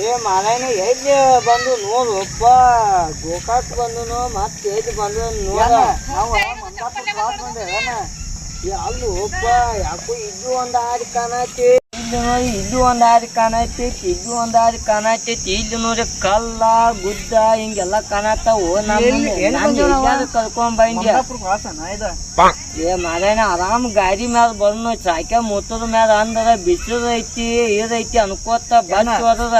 ಏ ಮಾರಾಯಣ ಎಲ್ಲಿ ಬಂದು ನೋಡು? ಅಪ್ಪ ಗೋಕಾಕ್ ಬಂದನು ಮತ್ತೆ ಎಲ್ಲಿ ಬಂದು ನೋಡ. ನಾವು ಮಂದಾಪುರ ಬಂದೇವೇನ ಅಲ್ಲೂ ಅಪ್ಪ ಯಾಕೋ ಇದು ಒಂದು ಆಡ್ ಕಾಣತಿ ಇಲ್ಲಿ ನೋಡಿ ಇದು ಒಂದು ಹಾದಿ ಕಾಣತೈತಿ ಇದು ಒಂದು ಹಾದಿ ಕಾಣತೈತಿ ಇಲ್ಲಿ ನೋಡಿ ಕಲ್ಲ ಗುದ್ದ ಹಿಂಗೆಲ್ಲ ಕಾಣತ್ತಾವು ನಾನು ಕರ್ಕೊಂಡ್ ಬಂದೆ ಏ ಮಗನ ಆರಾಮ್ ಗಾಡಿ ಮ್ಯಾಲ ಬರ್ನು ಚಾಕೆ ಮುತ್ತದ ಮ್ಯಾಲ ಅಂದ್ರ ಬಿಸಿದ ಐತಿ ಇದೈತಿ ಅನ್ಕೋತ ಬಂದ್ ಹೊರದ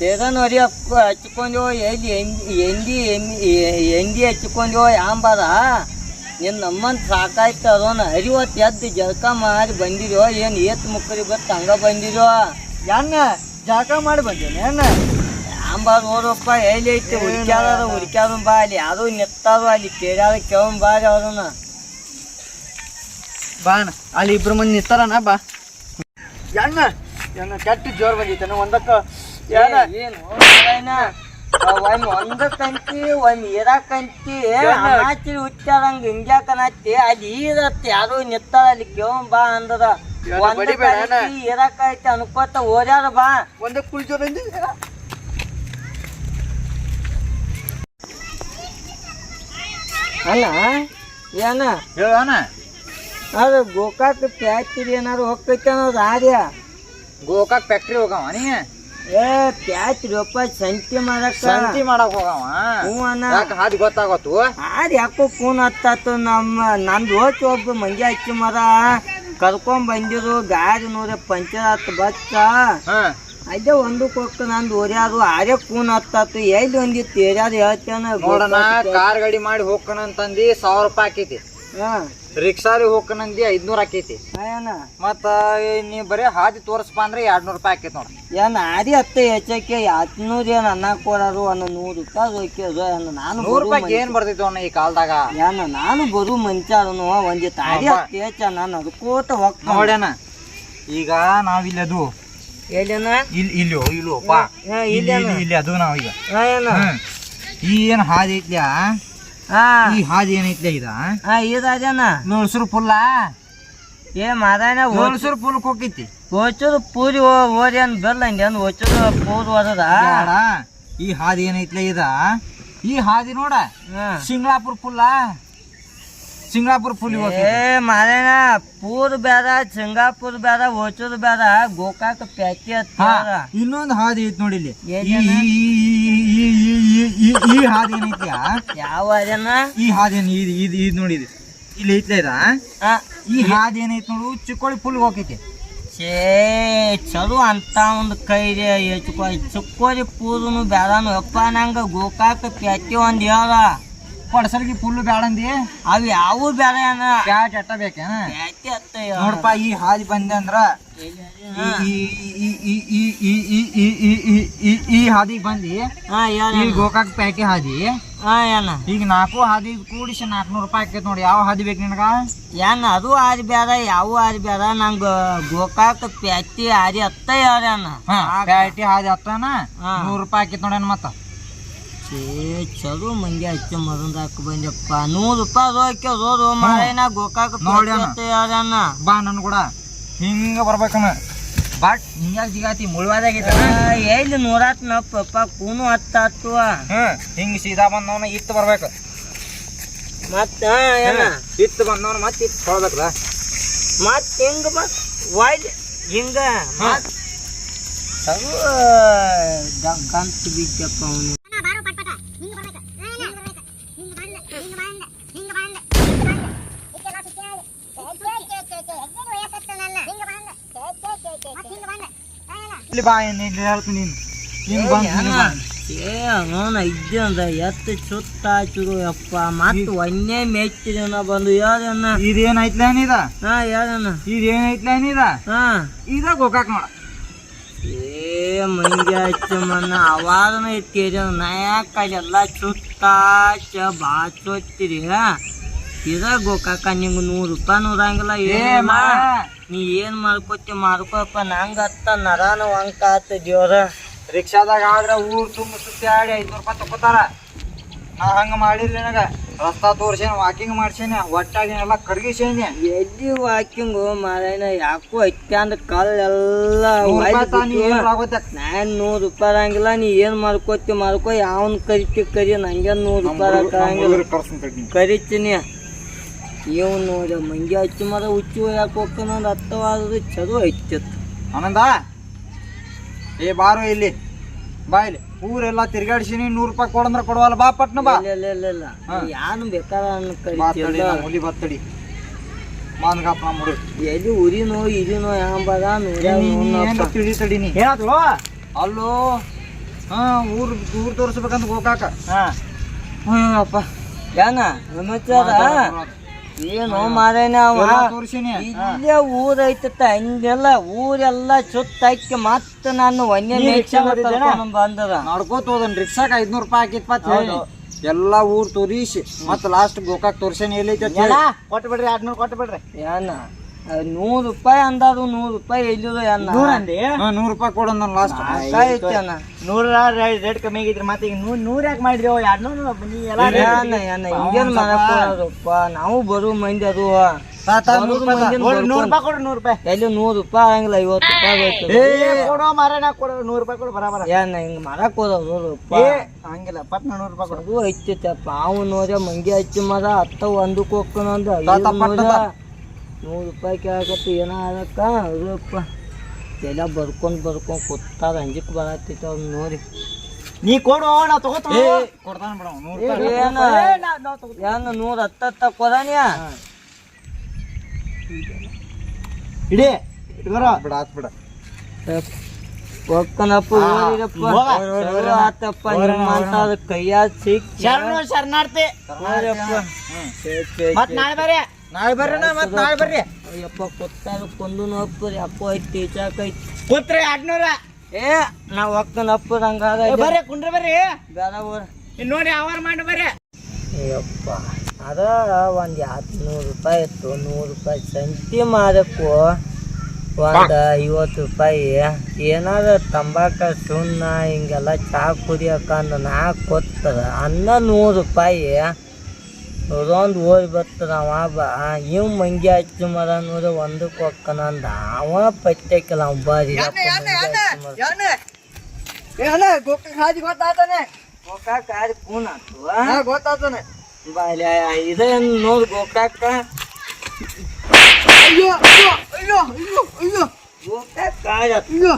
ಫೇರನ್ ಹೊರಿ ಹಚ್ಕೊಂಡ್ಯೋ ಎಲ್ಲಿ ಎಂದಿ ಎಂದಿ ಎಂದಿ ಹಚ್ಕೊಂಡ್ಯೋ ಯಾಂಬಾರ ನಿನ್ ನಮ್ಮಂತ ಸಾಕಾಯ್ತು ಅದೋನ ಅರಿವತ್ತು ಎದ್ದು ಜಳಕ ಮಾಡಿ ಬಂದಿರೋ? ಏನ್ ಏತ್ ಮುಕ್ಕರಿ ಬರ್ತ ಹಂಗ ಬಂದಿರೋ? ಯಾನ್ನ ಜಳಕ ಮಾಡಿ ಬಂದೇನೆ ಅಣ್ಣ ಯಾಂಬಾರ್ ನೋಡಪ್ಪ ಎಲ್ಲಿ ಐತಿ? ಹುಡುಕ್ಯಾರ ಹುಡುಕ್ಯಾರ ಬಾ ಅಲ್ಲಿ. ಯಾರು ನಿತ್ತಾರು ಅಲ್ಲಿ. ಕೇಳ್ಯಾರ ಕೇಳನ್ ಬಾರಿ ಅವ್ರನ್ನ. ಬಾ ಅಣ್ಣ. ಅಲ್ಲಿ ಇಬ್ರು ಮಂದಿ ನಿತ್ತಾರಣ ಬಾ. ಯಾನ್ನ ಕೆಟ್ಟ ಜೋರ್ ಬಂದಿತ್ತ ಒಂದಕ್ಕ ಯಾನ ಏನು ಒಂದ್ ಒಂದ್ ಕಂತಿ ಒಂದ್ ಇರ ಕಂತಿ ಅನಾಚಿ ಹುಚ್ಚಾರಂಗ ಹಿಂಗ್ಯಾಕ ನಾಚಿ ಅದ್ ಈರತ್ ಯಾರು ನಿತ್ತಾರ ಅಲ್ಲಿ ಕೇವಂ ಬಾ ಅಂದದ. ಒಂದ ಕಂತಿ ಇರಕ್ ಐತಿ ಅನ್ಕೋತ ಓದ್ಯಾರ ಬಾ. ಒಂದ ಕುಳ್ಜೋ ಅಲ್ಲ ಏನ? ಹೇಳೋಣ ಅದ ಗೋಕಾಕ್ ಫ್ಯಾಕ್ಟ್ರಿ ಏನಾರು ಹೋಗ್ತೈತೆ ಅನ್ನೋದು ಆರ್ಯ ಗೋಕಾಕ್ ಫ್ಯಾಕ್ಟ್ರಿ ಹೋಗವ ನೀ? ಏ ಪ್ಯಾಚ್ ರೂಪ ಸಂತಿ ಮಾಡಕ್ಕ. ಸಂತಿ ಮಾಡಕ್ ಹೋಗವ? ಹ್ಞೂ ಅಣ್ಣ ಯಾಕೆ ಹಾದಿ ಗೊತ್ತಾಗತ್ತು ಹಾದಿ ಯಾಕೋ ಫೋನ್ ಹತ್ತಾತು ನಮ್ಮ ನಂದು ಹೋಚ್ ಒಬ್ಬ ಮಂಗಿ ಹಚ್ಚಿ ಮರ ಕರ್ಕೊಂಡ್ ಬಂದಿರು ಗಾಡಿ ನೋಡಿ ಪಂಚರ್ ಆತು ಬಚ್ಚ ಅದೇ ಒಂದು ಹೋಗ್ತ ನಂದು ಓರ್ಯಾರು ಆರೇ ಫೋನ್ ಹತ್ತಾತು. ಎಲ್ಲಿ ಒಂದಿತ್ತು ಏರ್ಯಾರು ಹೇಳ್ತೇನೆ. ನೋಡಣ ಕಾರ್ ಗಾಡಿ ಮಾಡಿ ಹೋಗ್ಕಣ ಅಂತಂದಿ ಸಾವಿರ ರೂಪಾಯಿ ಆಕೈತಿ ಹಾ. ಹೋಗ್ಕನಂದಿ ಐದ್ನೂರ ಆಕೈತಿ. ಏನ? ಮತ್ತ ನೀ ಬರೀ ಹಾದಿ ತೋರಿಸ್ಪ ಅಂದ್ರೆ ಎರಡ್ನೂರ್ ರೂಪಾಯಿ ಆಕೈತಿ ನೋಡ್ರಿ ಏನ್ ಹಾದಿ ಹತ್ತ ಹೆಚ್ಚಕ್ಕೆ ಹತ್ನೂರು ಏನ್ ಅನ್ನ ಕೊಡೋರು ಅನ್ನೋ ನೂರು ರೂಪಾಯಿ ಏನ ನಾನು ನೂರ್ ರೂಪಾಯಿ ಏನ್ ಬರ್ತೈತಿ ಅಣ್ಣ ಈ ಕಾಲದಾಗ? ಏನ ನಾನು ಬರು ಅದನು ಒಂದಿತ್ತು ಹಾದಿ ಹತ್ತ ಹೆಚ್ಚ ನಾನು ಅದಕ್ಕೋತ ಹೋಗ್ತಾನ. ನೋಡ್ಯಾನ? ಈಗ ನಾವಿಲ್ಲ ಅದು. ಇಲ್ಲಿ ಇಲ್ಲಿ ಅದು ನಾವ್ ಈಗ ಹಾ ಏನ? ಈ ಏನ್ ಹಾದಿ ಐತ್ಲ್ಯಾ ಹಾ ಈ ಹಾದಿ ಏನೈತೆ ಇದ ಇದಾಜನ ನೋಳ್ಸುರು ಫುಲ್ಲ ಏ ಮಾದಾಯನ ನೋಳ್ಸುರು ಫುಲ್ ಹೋಗೈತಿ ಓಚುದು ಪೂರಿ ಓದಿ ಅನ್ ಬರ್ಲ ಅಂದ್ ಓಚುದು ಪೂರ್ ಓದದ. ಈ ಹಾದಿ ಏನೈತ್ಲೆ ಇದ ಈ ಹಾದಿ ನೋಡ ಸಿಂಗ್ಲಾಪುರ ಫುಲ್ಲ ಸಿಂಗಾಪುರ್ ಫುಲ್ ಏ ಮಾರಾಯಣ ಪೂರ್ ಬೇಡ ಸಿಂಗಾಪುರ್ ಬೇಡ ಓಚುದು ಬೇಡ ಗೋಕಾಕ್ ಪ್ಯಾಕಿ ಇನ್ನೊಂದು ಹಾದಿ ಐತಿ ನೋಡಿ ಇಲ್ಲಿ. ಈ- ಹಾದಿ ಏನೈತಿಯಾ ಯಾವ ಅದೇನ ಈ ಹಾದಿ ಏನ್ ಇದು ಇದು ಇದು. ಇಲ್ಲಿ ಐತ್ಲ ಇದ? ಈ ಹಾದಿ ಏನೈತಿ ನೋಡು ಚಿಕ್ಕೋಳಿ ಫುಲ್ ಹೋಗೈತಿ ಛೇ ಚಲೋ ಅಂತ ಒಂದು ಕೈ ಹೆಚ್ಚು ಚಿಕ್ಕೋರಿ ಪೂರ್ನು ಬೇಡನು ಅಪ್ಪ ನಂಗೆ ಗೋಕಾಕ ಪ್ಯಾಕಿ ಒಂದು ಹೇಳ ಪಡ್ಸಲ್ಗಿ ಫುಲ್ ಬೇಡಂದಿ ಅವು ಯಾವ ಬೇಡ ಏನ? ಪ್ಯಾಟ್ ಎಟ್ಟ ಬೇಕೇನ? ಅತ್ತ ನೋಡಪ್ಪ ಈ ಹಾದಿ ಬಂದೆ ಅಂದ್ರ ಈ ಹಾದಿಗೆ ಬಂದಿ ಈ ಗೋಕಾಕ್ ಪ್ಯಾಕೆ ಹಾದಿ ಈಗ ನಾಲ್ಕು ಹಾದಿ ಕೂಡಿಸಿ ನಾಲ್ಕುನೂರು ರೂಪಾಯಿ ಆಕೈತೆ ನೋಡಿ ಯಾವ ಹಾದಿ ಬೇಕು ನಿನಗ ಏನ ಅದು ಹಾದಿ ಬೇಡ ಯಾವ ಹಾದಿ ಬೇಡ ನಂಗೆ ಗೋಕಾಕ್ ಪ್ಯಾಟಿ ಹಾದಿ ಹತ್ತ ಯಾರನ ಪ್ಯಾಟಿ ಹಾದಿ ಹತ್ತನ ನೂರು ರೂಪಾಯಿ ಆಕೈತೆ ನೋಡ್ಯಾನ ಮತ್ತ ಚಲೋ ಮಂಗಿ ಹಚ್ಚ ಮರಂದ ಹಾಕಿ ಬಂದಪ್ಪ ನೂರು ರೂಪಾಯಿ ರೋಕೆ ರೋದು ಮಾಡ ಗೋಕಾಕ್ ನೋಡಿ ಬಾ ನನ್ ಕೂಡ ಹಿಂಗ ಬರ್ಬೇಕನ ಬಟ್ ಹಿಂಗ್ಯಾಕ್ ಜಿಗಾತಿ ಮುಳುವಾದಾಗೈತಿ. ಆ, ಎಲ್ಲಿ ನೂರಾತ್ ಪಪ್ಪ ಕೂನು ಹತ್ತ ಹ್ಮ್ ಹಿಂಗ್ ಸೀದಾ ಬಂದವನ ಇತ್ತು ಬರ್ಬೇಕು. ಮತ್ತ ಏನ? ಇತ್ತು ಬಂದವನ ಮತ್ತೆ ಇತ್ತು ತೊಳ್ಬೇಕಲ್ಲ ಮತ್ತೆ ಹಿಂಗ ಮತ್ ವೈಡ್ ಹಿಂಗ ಮತ್ ಕಂತ ಬಿದ್ದಪ್ಪ ಅವನು. ಇಲ್ಲಿ ಬಾ ಇಲ್ಲಿ ಹೇಳ್ತೀನಿ ನೀನು? ನೀನು ಬಂದು ಏ ನೋನ ಇದ್ದಂದ ಎತ್ತ ಸುತ್ತ ಹಾಕಿರು ಅಪ್ಪ ಮತ್ತ ಒಂದೇ ಮೆಚ್ಚಿದನ ಬಂದು ಯಾವ್ದನ್ನ ಇದೇನಾಯ್ತ್ಲಾನಿದ ಹಾ ಯಾವ್ದನ್ನ ಇದೇನಾಯ್ತ್ಲಾನಿದ ಹಾ. ಇದ ಗೋಕಾಕ್ ನೋಡ. ಏ ಮಂಜ ಮನ್ನ ಅವಾಗನ ಇಟ್ಟಿರಿ ನಾ ಯಾಕೆ ಎಲ್ಲ ಸುತ್ತ ಚ ಹಾ? ಇದ ಗೋಕಾಕ ನಿಮ್ಗೆ ನೂರು ರೂಪಾಯಿ ನೂರಂಗಿಲ್ಲ ಏ ಮಾ ನೀ ಏನ್ ಮಾಡ್ಕೊತಿ ಮಾಡ್ಕೋಪ್ಪ ನಂಗ ಅತ್ತ ನರಾನ ವಂಕ ಆತ ದೇವ್ರ. ರಿಕ್ಷಾದಾಗ ಆದ್ರ ಊರ್ ತುಂಬ ಸುತ್ತಾಡಿ ಐದುನೂರು ರೂಪಾಯಿ ತಗೋತಾರ ನಾ ಹಂಗ ಮಾಡಿಲ್ಲ ನನಗ. ರಸ್ತಾ ತೋರ್ಸೇನ ವಾಕಿಂಗ್ ಮಾಡ್ಸೇನ ಒಟ್ಟಾಗಿನೆಲ್ಲ ಕರ್ಗಿಸೇನಿ. ಎಲ್ಲಿ ವಾಕಿಂಗು ಮಾರಾಯಣ ಯಾಕೋ ಅತ್ಯಾಂದ ಕಲ್ಲೆಲ್ಲ ನಾನ್ ನೂರು ರೂಪಾಯಿ ಆಗಿಲ್ಲ ನೀ ಏನ್ ಮಾಡ್ಕೋತಿ ಮಾಡ್ಕೋ ಯಾವನ್ ಕರಿತಿ ಕರಿ ನಂಗೆ ನೂರು ರೂಪಾಯಿ ಕರಿತೀನಿ. ಇವ್ ನೋಡ ಮಂಗಿ ಹಚ್ಚಿ ಮರ ಹುಚ್ಚಿ ಯಾಕೆ ಹೋಗ್ತಾನ ಒಂದು ಅರ್ಥವಾದದು ಚದು ಐತಿತ್ತು ಆನಂದ? ಏ ಬಾರು ಇಲ್ಲಿ. ಬಾ ಇಲ್ಲಿ. ಊರೆಲ್ಲ ತಿರ್ಗಾಡ್ಸಿನಿ ನೂರು ರೂಪಾಯಿ ಕೊಡಂದ್ರ ಕೊಡವಲ್ಲ ಬಾ ಪಟ್ನ ಬಾ. ಇಲ್ಲ ಇಲ್ಲ ಇಲ್ಲ ಹಾ. ಯಾನು ಬೇಕಾದ ಹುಲಿ ಬತ್ತಡಿ ಮಾನ್ಗಾಪ್ ನಮ್ಮ ಹುಡುಗ ಎಲ್ಲಿ ಉರಿನೋ ಇರಿನೋ ಯಾಂಬದ ತಿಳಿ ತಡಿನಿ ಅಲ್ಲೋ ಹಾ ಊರ್ ಊರ್ ತೋರಿಸ್ಬೇಕಂತ ಗೋಕಾಕ. ಅಪ್ಪ. ಏನ ಸಮಾಚಾರ ಏನು ಮಾರೇನ ತೋರಿಸಿನಿ? ಇಲ್ಲೇ ಊರ್ ಐತತ್ತ ಹಂಗೆಲ್ಲ ಊರೆಲ್ಲ ಸುತ್ತ ಹಾಕಿ ಮತ್ತೆ ನಾನು ವನ್ಯ ಬಂದದ. ನಡ್ಕೋತ ಹೋದನ್ ರಿಕ್ಷಾಕ್ ಐದ್ನೂರ್ ರೂಪಾಯಿ ಹಾಕಿತ್ ಪತ್ ಹೇಳಿ. ಎಲ್ಲಾ ಊರ್ ತೋರಿಸಿ ಮತ್ತ ಲಾಸ್ಟ್ ಗೋಕಾಕ್ ತೋರ್ಸೇನಿ ಎಲ್ಲಿ. ಕೊಟ್ಟು ಬಿಡ್ರಿ ಎರಡ್ ಕೊಟ್ಟು ಬಿಡ್ರಿ ಏನ? ನೂರು ರೂಪಾಯಿ ಅಂದಾರು ನೂರು ರೂಪಾಯಿ ಎಲ್ಲಿದು ಏನ ನೂರ ಅಂದಿ? ಹಾ ನೂರ್ ರೂಪಾಯಿ ಕೊಡು ನಾನು ಲಾಸ್ಟ್ ಸಾಕಾಯ್ತೇನ ನೂರ ರೇಟ್ ಕಮ್ಮಿ ಆಗಿದ್ರಿ ಮತ್ತೆ ಈಗ ನೂರ್ ನೂರ್ ಯಾಕೆ ಮಾಡಿದ್ರಿ? ಎರಡ್ ನೂರು ನೀ ಎಲ್ಲ ಹಿಂಗೇನ್ ಮಾಡಪ್ಪ ನಾವು ಬರು ಮಂದಿ ಅದು. ತಾತ ನೂರ್ ರೂಪಾಯಿ ತಾ. ಕೊಡ್ರಿ ನೂರ್ ರೂಪಾಯಿ ಎಲ್ಲಿ ನೂರು ರೂಪಾಯಿ ಆಗಂಗಿಲ್ಲ ಐವತ್ತು ರೂಪಾಯಿ ಬೇಕು ಕೊಡೋ ಕೊಡು ನೂರ್ ರೂಪಾಯಿ ಕೊಡು ಬರಾಬರ. ಏನ ಹಿಂಗ್ ಮಾಡಕ್ ಹೋದ ನೂರು ರೂಪಾಯಿ. ಹಂಗಿಲ್ಲ ಪಟ್ನ ನೂರ್ ರೂಪಾಯಿ ಕೊಡು. ಅವು ನೋಡ್ಯ ಮಂಗಿ ಹಚ್ಚಿ ಮದ ಅತ್ತ ಒಂದಕ್ಕೆ ಹೋಗ್ತಾನ. ನೂರು ರೂಪಾಯಿ ಕೇಳಕತ್ತಿ ಏನೋ ಅದಕ್ಕ ಅದಪ್ಪ ಎಲ್ಲ ಬರ್ಕೊಂಡು ಬರ್ಕೊಂಡು ಕೂತಾರ ಅಂಜಿಕ್ ಬರತ್ತಿತ್ತು ಅವ್ನು ನೋಡಿ. ನೀ ಕೊಡು ನಾವು ತಗೋತ ಕೊಡ್ತಾನ ಬಿಡ ಏನ? ಏನ ನೂರ ಹತ್ತ ಕೊದಾನ್ಯಾ ಇಡಿ ಇಟ್ಕೊರೋ ಬಿಡ ಆತ್ ಬಿಡ. ಒಕ್ಕನಪ್ಪ ಓದಿರಪ್ಪ ಹೋಗ. ಚಲೋ ಆತಪ್ಪ ನಿಮ್ಮಂತ ಕೈಯಾಗ ಸಿಕ್ ಶರಣ ಶರಣಾರ್ಥಿ. ಮತ್ ನಾಳೆ ಬರ್ರಿ. ನಾಳೆ ಬರ್ರಿ ಮತ್ತೆ ನಾಳೆ ಬರ್ರಿ. ಅಯ್ಯಪ್ಪ ಕೊತ್ತಾರ ಕೊಂದು ಅಪ್ಪರಿ ಅಪ್ಪ ಐತಿ ಚಾಕೈತಿ ಕೂತ್ರಿ ಎರಡ್ನೂರ ಏ ನಾವು ಒಕ್ಕನಪ್ಪ ಅಪ್ಪ ಬರ್ರಿ ಕುಂಡ್ರಿ ಬರ್ರಿ. ಬೇಡ ಊರ ಇನ್ ನೋಡಿ ಅವ್ರ ಮಾಡಿ ಬರ್ರಿ. ಅಯ್ಯಪ್ಪ ಅದ ಒಂದು ಹತ್ತು ನೂರು ರೂಪಾಯಿ ಇತ್ತು. ನೂರು ರೂಪಾಯಿ ಸಂತಿ ಮಾರಕ್ಕೂ ಒಂದು ಐವತ್ತು ರೂಪಾಯಿ. ಏನಾರ ತಂಬಾಕ ಸುಣ್ಣ ಹಿಂಗೆಲ್ಲ ಚಾ ಕುಡಿಯಕಂದು ನಾ ಕೊತ್ತದ. ಅನ್ನ ನೂರು ರೂಪಾಯಿ. ಅದೊಂದು ಹೋಗಿ ಬರ್ತದ ಅವ ಬಾ ಇವ್ ಮಂಗಿ ಹಚ್ಚಿ ಮರ ನೋಡಿ ಒಂದಕ್ಕೆ ಹೊಕ್ಕನಂದ ಅವ ಪಟ್ಟಕ್ಕಿಲ್ಲ ಅವ ಬಾರಿ ಹಾದಿ ಗೊತ್ತಾತಾನೆ ಗೋಕಾಕ ಆಡಿ ಕೂನ್ ಆತು ಗೊತ್ತಾತಾನೆ ಬಾಯ್ಲಿ ಇದೇನು ನೋಡಿ ಗೋಕಾಕ ಅಯ್ಯೋ ಅಯ್ಯೋ ಅಯ್ಯೋ ಅಯ್ಯೋ ಅಯ್ಯೋ ಗೋಕಾಕ ಕಾಡ ಅಯ್ಯೋ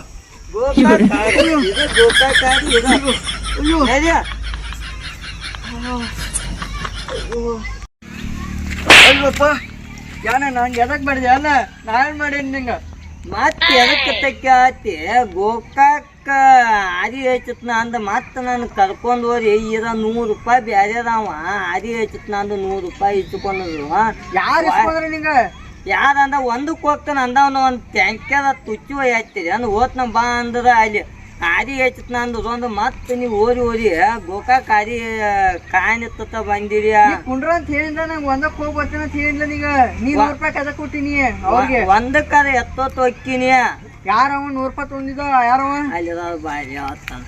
ಗೋಕಾಕ ಕಾಡ ಇದು ಗೋಕಾಕ ಕಾಡಿ ಇದು ಅಯ್ಯೋ ನಡ್ಯ. ಅಯ್ಯಪ್ಪ ಯಾನ ನಂಗೆ ಎದಕ್ ಮಾಡಿದೆ? ಅಲ್ಲ ನಾನು ಮಾಡೇನಿ ನಿಂಗ? ಮತ್ತೆ ಎದಕ್ಕೆ ತೆಕ್ಕಾತಿ ಗೋಕಾಕ ಹಾದಿ ಹೆಚ್ಚತ್ನ ಅಂದ ಮತ್ತೆ ನಾನು ಕರ್ಕೊಂಡು ಹೋರಿ ಇದ ನೂರು ರೂಪಾಯಿ ಬ್ಯಾರೆದವ ಹಾದಿ ಹೆಚ್ಚತ್ನ ಅಂದ ನೂರು ರೂಪಾಯಿ ಇಚ್ಕೊಂಡ್ರು ಯಾರು ನಿಂಗೆ? ಯಾರಂದ ಒಂದಕ್ಕೆ ಹೋಗ್ತಾನೆ ಅಂದವನ ಒಂದು ಟ್ಯಾಂಕ್ಯದ ತುಚ್ಚಿ ಒಯ್ಯಾತಿರಿ ಅಂದ್ರೆ ಹೋತ್ನ ಬಾ ಅಂದ್ರೆ ಅಲ್ಲಿ. ಆದಿ ಹೆಚ್ಚಿತ್ ನಂದು ಒಂದು ಮತ್ತೆ ನೀವು ಓರಿ ಓರಿ ಗೋಕಾಕ್ ಆದಿ ಕಾಣಿತ್ತ ಬಂದಿರಿ ಕುಂಡ್ರ ಅಂತ ಹೇಳಿದ ನಂಗೆ ಒಂದಕ್ಕೆ ಹೋಗಿ ಬರ್ತೀನಿ ಅಂತ ಹೇಳಿಲ್ಲ ನೀಗ. ನೀ ನೂರ್ ರೂಪಾಯಿ ಕದ ಕೊಟ್ಟಿನಿ ಅವ್ರಿಗೆ. ಅದ ಎತ್ತೋತ್ ಹೊಕ್ಕಿನಿ. ಯಾರವ ನೂರು ರೂಪಾಯಿ ತೊಗೊಂಡಿದ್ದ ಯಾರವ? ಅಲ್ಲಿ ಬಾಯ್ಲಿ ಹೇಳ್ತಾನ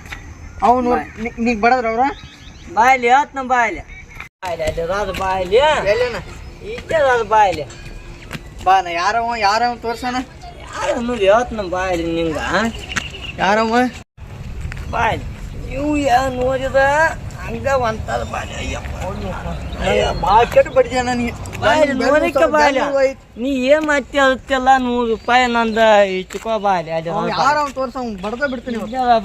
ಅವನು ನೀ ನೀಗ್ ಬಡದ್ರ ಅವ್ರ? ಬಾಯ್ಲಿ ಹೇಳ್ತಾನ ಬಾಯ್ಲಿ. ಬಾಯ್ಲಿ ಅಲ್ಲಿ ಅದಾದ ಬಾಯ್ಲಿ. ಎಲ್ಲೇನ? ಇದ್ದೇ ಅದಾದ ಬಾಯ್ಲಿ. ಬಾ ನಾ ಯಾರವ ಯಾರವ ತೋರ್ಸಣ. ಯಾರು ನೋಡಿ ನಮ್ಮ ಬಾಯ್ಲಿ ನಿಂಗ ಯಾರವ? ಬಾಯ್ಲಿ ನೀವು ಯಾ ನೋಡಿದ? ಹಂಗ ಒಂತದ ಬಾಯ್ಲಿ ಅಯ್ಯಪ್ಪ. ಭಾಳ ಕೆಟ್ಟ ಬಡ್ದಿಯ ನೀ ಬಾಯ್ಲಿ ನೋಡಕ್ಕೆ ಬಾಯ್ಲಿ ನೀ ಏನ್ ಮಾಡ್ತಿ ಅದಕ್ಕೆಲ್ಲ ನೂರು ರೂಪಾಯಿ ನಂದ ಇಟ್ಕೋ ಯಾರ ಅದಾದ ಬಾಯ್ಲಿ. ಯಾರವ ತೋರ್ಸ ಬಡ್ದ ಬಿಡ್ತೀನಿ ಅದ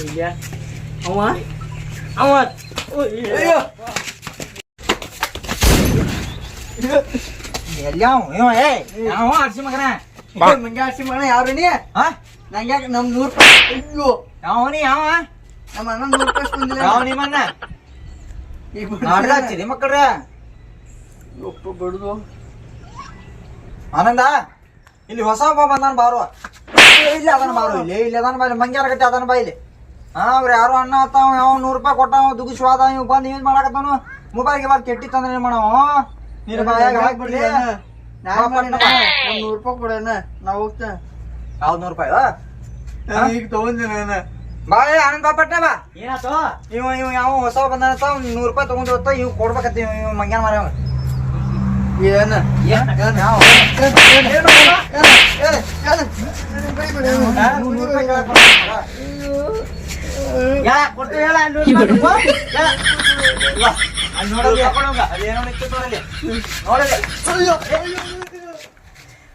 ಇಲ್ಲೇ. ಅವ ಅವ ಅಯ್ಯೋ. ಎಲ್ಲಾವ ಇವ ಏ ಯಾವ ಆಡ್ಸಿ ಮಗನ. ಮಣ ನಂಗೆ ನಮ್ ನೂರ್ ಅಯ್ಯೋ ಯಾವನಿ ಯಾವ? ನಮ್ಮ ಅಣ್ಣ ನೂರ್ ರೂಪಾಯಿ ಇಸ್ಕೊಂಡಿಲ್ಲ ಯಾವ ನಿಮ್ಮನ್ನ ಈಗ ನಾಟಕ ಹಚ್ಚಿರಿ ಮಕ್ಕಳ್ರ ಒಪ್ಪ ಬಡ್ದು. ಆನಂದ ಇಲ್ಲಿ ಹೊಸ ಒಬ್ಬ ಬಂದಾನ ಬಾರು ಇಲ್ಲಿ ಅದನ್ನ ಬಾರು ಇಲ್ಲಿ ಇಲ್ಲಿ ಅದನ್ನ ಬಾಯಿ ಮಂಗ್ಯಾರ ಗಟ್ಟಿ ಅದನ್ನ ಬಾಯಿಲಿ. ಹಾ ಅವ್ರು ಯಾರು ಅಣ್ಣ ಆತಾವ ಯಾವ ನೂರು ರೂಪಾಯಿ ಕೊಟ್ಟಾವ ದುಗಿಸ್ವಾದ ಇವ್ ಬಂದು ಯೂಸ್ ಮಾಡಕತ್ತಾನು ಮೊಬೈಲ್ಗೆ ಬಾರ್ ಕೆಟ್ಟಿತ್ತಂದ್ರೆ ಏನ್ ಮಾಡವ? ನೀನು ಬಾಯಾಗ ಹಾಕ್ಬಿಡ್ಲಿ ನೂರ್ ರೂಪಾಯಿ ಕೊಡೋಣ ನಾ ಹೋಗ್ತೇನೆ ಯಾವ್ದು ನೂರು ರೂಪಾಯಿ ಈಗ ತಗೊಂಡಿನ ಬಾ ಆನಂದ ಆನಂದ್ ಬಾ. ಏನಾತು ಇವ ಇವ ಯಾವ ಹೊಸ ಬಂದನ ಅಂತ ಅವ್ನ್ ನೂರ್ ರೂಪಾಯಿ ತಗೊಂಡ್ ಹೋಗ್ತಾ ಇವ್ ಕೊಡ್ಬೇಕತ್ತ ಇವ ಮಂಗ್ಯಾನ ಮಾರ್ಯಾವ. ಏನ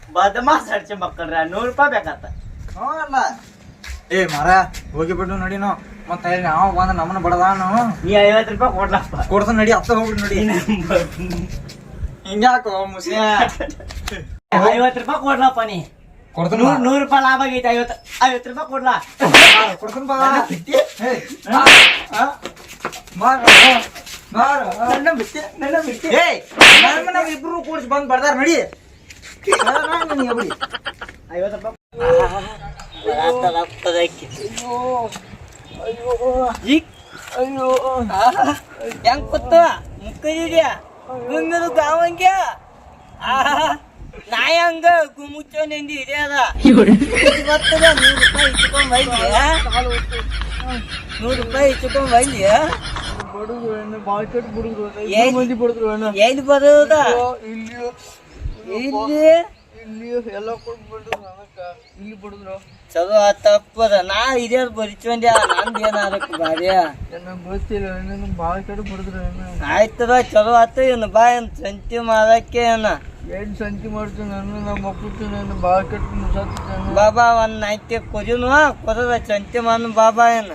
ಬದಮಾಸ್ ಅಡ್ಚೆ ಮಕ್ಕಳ್ರ ನೂರು ರೂಪಾಯಿ ಬೇಕಾತ ನೋಡಲ್ಲ ಏ ಮರ ಹೋಗಿಬಿಟ್ಟು ನೋಡಿ ನಾವು ಮತ್ತೆ ನಾವು ಬಂದ ನಮ್ಮನ್ನ ಬಡದಾನು. ನೀ ಐವತ್ತು ರೂಪಾಯಿ ಕೊಡ್ಲಪ್ಪ. ಕೊಡ್ತಾನ ನಡಿ ಅತ್ತ ಹೋಗ್ಬಿಟ್ಟು ನಡಿ. ಹಿಂಗ್ಯಾಕೋ ಮುಸ್ಲಿ ಐವತ್ತು ರೂಪಾಯಿ ಕೊಡ್ಲಪ್ಪ ನೀ. ಕೊಡ್ತಾನ ನೂರ್ ನೂರು ರೂಪಾಯಿ ಲಾಭ ಆಗೈತೆ ಐವತ್ತು ಐವತ್ತು ರೂಪಾಯಿ ಕೊಡ್ಲಾ? ಕೊಡ್ತಾನ ಬಾ. ಮಾರ್, ಮಾರ್, ನನ್ನ ಬಿಟ್ಟೆ ನನ್ನ ಬಿಟ್ಟೆ ಏಯ್ ನನ್ನ ಇಬ್ರು ಕೂಡಿಸಿ ಬಂದ್ ಬಡ್ದಾರ ನಡಿ. ಆ, ನಾನ್ ಅಯ್ಯೋ ಬಿಡಿ. ಐವತ್ತು ರೂಪಾಯಿ ಹೆಂಗ್ ಕೂತ? ಮುಕ್ಕದಿದ್ಯಾ ಗುಮ್ಮಿದು ಗಾವಂಗ್ಯ ನಾಯ ಹಂಗ ಗುಮ್ಮುಚ್ಚೋನಿಂದ ಇದೆ ಅದ. ಬರ್ತದ ನೂರು ರೂಪಾಯಿ ಇಟ್ಕೊಂಡ್ ಬಂದಿ ನೂರು ರೂಪಾಯಿ ಇಟ್ಕೊಂಡ್ ಬಂದಿ ಎಲ್ಲಿ ಬರೋದ? ಇಲ್ಲಿ ಇಲ್ಲಿ ಎಲ್ಲ ಅಣ್ಣಕ್ಕ ಇಲ್ಲಿ ಬಡುದ್ರು ಚಲೋ ತಪ್ಪದ ನಾ ಇದೇ ಬರಿಚೊಂದ್ಯ ನಂದು ಏನಾರಕ್ಕೆ ಬಾರ್ಯ ನನಗೆ ಗೊತ್ತಿಲ್ಲ ಅಣ್ಣ ಬಾಳ್ಕಟ್ ಬಡುದ್ರು ಅಣ್ಣ ಆಯ್ತದ ಚಲೋ ಆತ ಏನು ಬಾ ಏನ್ ಸಂತಿ ಮಾರಕ್ಕೆ ಏನ? ಏನ್ ಸಂತಿ ಮಾಡ್ತೀನಿ ನಾನು ನಮ್ಮ ಮಕ್ಕಳು ನಾನು ಕಟ್ಟು ಬಾಬಾ ಒಂದ್ ನೈತಿ ಕೊಜುನು ಕೊರದ ಸಂತಿ ಮಾನು ಬಾಬಾ ಏನ?